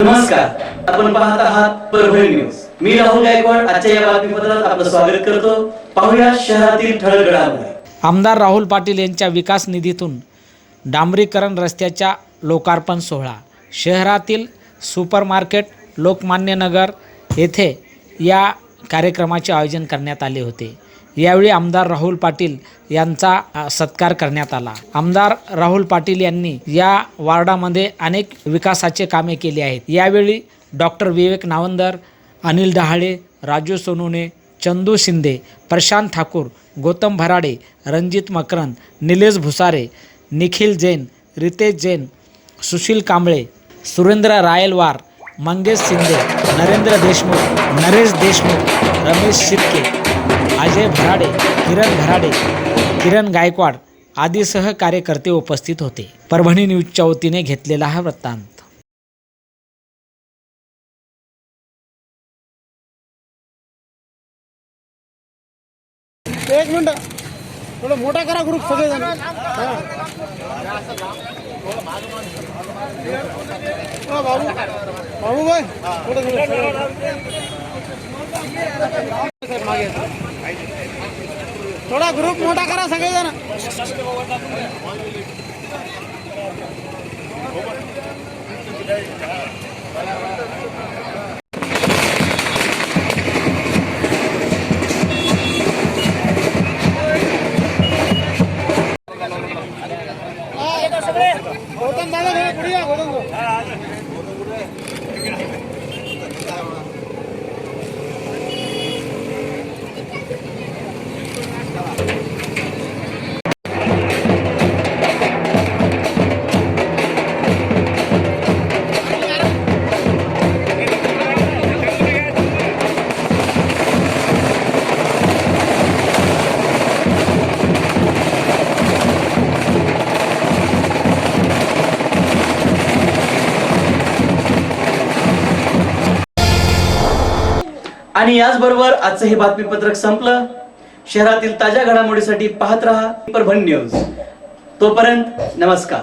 नमस्कार. आपण पाहत आहात परभणी न्यूज. मी राहुल गायकवाड. आजच्या या बातमीपत्रात आपलं स्वागत करतो. पाहूया शहरातील ठळक घडामोडी आमदार राहुल पाटील यांच्या विकास निधीतून डांबरीकरण रस्त्याच्या लोकार्पण सोहळा. शहरातील सुपरमार्केट लोकमान्य नगर येथे या कार्यक्रमाचे आयोजन करण्यात आले होते. यावेळी आमदार राहुल पाटील यांचा सत्कार करण्यात आला. आमदार राहुल पाटील यांनी या वार्डामध्ये अनेक विकासाचे कामे केली आहेत. यावेळी डॉक्टर विवेक नावंदर अनिल डहाळे राजू सोनुने चंदू शिंदे प्रशांत ठाकूर गौतम भराडे रणजित मकरंद निलेश भुसारे निखिल जैन रितेश जैन सुशील कांबळे सुरेंद्र रायलवार मंगेश शिंदे नरेंद्र देशमुख नरेश देशमुख रमेश शिर्के अजय भराडे किरण भराडे किरण गायकवाड आदीसह कार्यकर्ते उपस्थित होते परभणी न्यूजच्या वतीने घेतलेला हा वृत्तांत एक मिनिट थोडं मोठा करा ग्रुप सगळेजण हा. हा, बाबू बाबू भाई थोडं मागे थोडा ग्रुप मोठा करा सगळेजण. गौतम आणि याचबरोबर आजचं हे बातमीपत्रक संपलं. शहरातील ताज्या घडामोडीसाठी पाहत रहा परभण न्यूज. तोपर्यंत नमस्कार.